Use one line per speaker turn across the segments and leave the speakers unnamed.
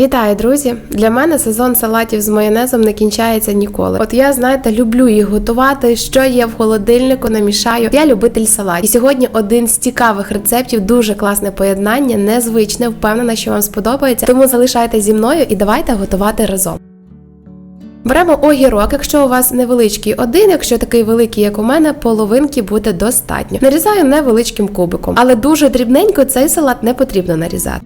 Вітаю, друзі! Для мене сезон салатів з майонезом не кінчається ніколи. От я, знаєте, люблю їх готувати. Що є в холодильнику, намішаю. Я любитель салатів. І сьогодні один з цікавих рецептів, дуже класне поєднання, незвичне. Впевнена, що вам сподобається. Тому залишайтеся зі мною і давайте готувати разом. Беремо огірок, якщо у вас невеличкий один, якщо такий великий, як у мене, половинки буде достатньо. Нарізаю невеличким кубиком, але дуже дрібненько цей салат не потрібно нарізати.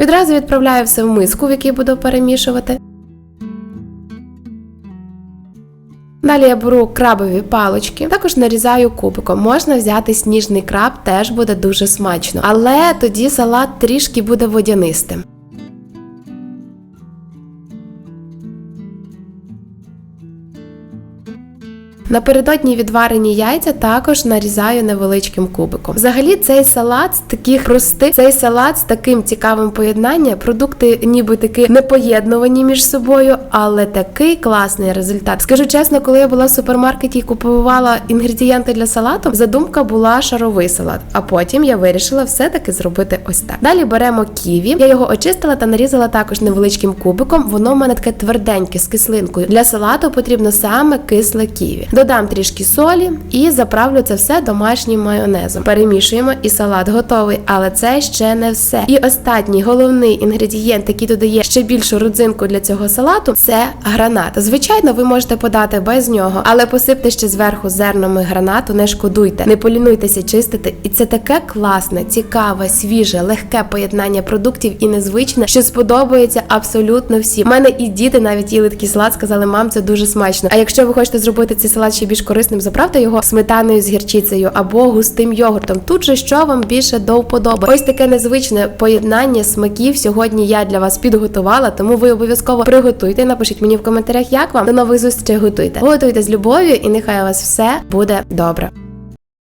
Відразу відправляю все в миску, в якій буду перемішувати. Далі я беру крабові палочки, також нарізаю кубиком. Можна взяти сніжний краб, теж буде дуже смачно. Але тоді салат трішки буде водянистим. Напередодні відварені яйця також нарізаю невеличким кубиком. Взагалі, цей салат з таких простих, цей салат з таким цікавим поєднанням. Продукти ніби таки не поєднувані між собою, але такий класний результат. Скажу чесно, коли я була в супермаркеті і купувала інгредієнти для салату, задумка була шаровий салат. А потім я вирішила все-таки зробити ось так. Далі беремо ківі. Я його очистила та нарізала також невеличким кубиком. Воно в мене таке тверденьке з кислинкою. Для салату потрібно саме кисле ківі. Додам трішки солі і заправлю це все домашнім майонезом. Перемішуємо і салат готовий, але це ще не все. І останній головний інгредієнт, який додає ще більшу родзинку для цього салату, це гранат. Звичайно, ви можете подати без нього, але посипте ще зверху зернами гранату, не шкодуйте, не полінуйтеся чистити. І це таке класне, цікаве, свіже, легке поєднання продуктів і незвичне, що сподобається абсолютно всім. У мене і діти навіть їли такий салат, сказали, мам, це дуже смачно. А якщо ви хочете зробити цей салат ще більш корисним, заправте його сметаною з гірчицею або густим йогуртом. Тут же що вам більше до вподоби. Ось таке незвичне поєднання смаків сьогодні я для вас підготувала, тому ви обов'язково приготуйте. Напишіть мені в коментарях, як вам. До нових зустрічей готуйте. Готуйте з любов'ю, і нехай у вас все буде добре.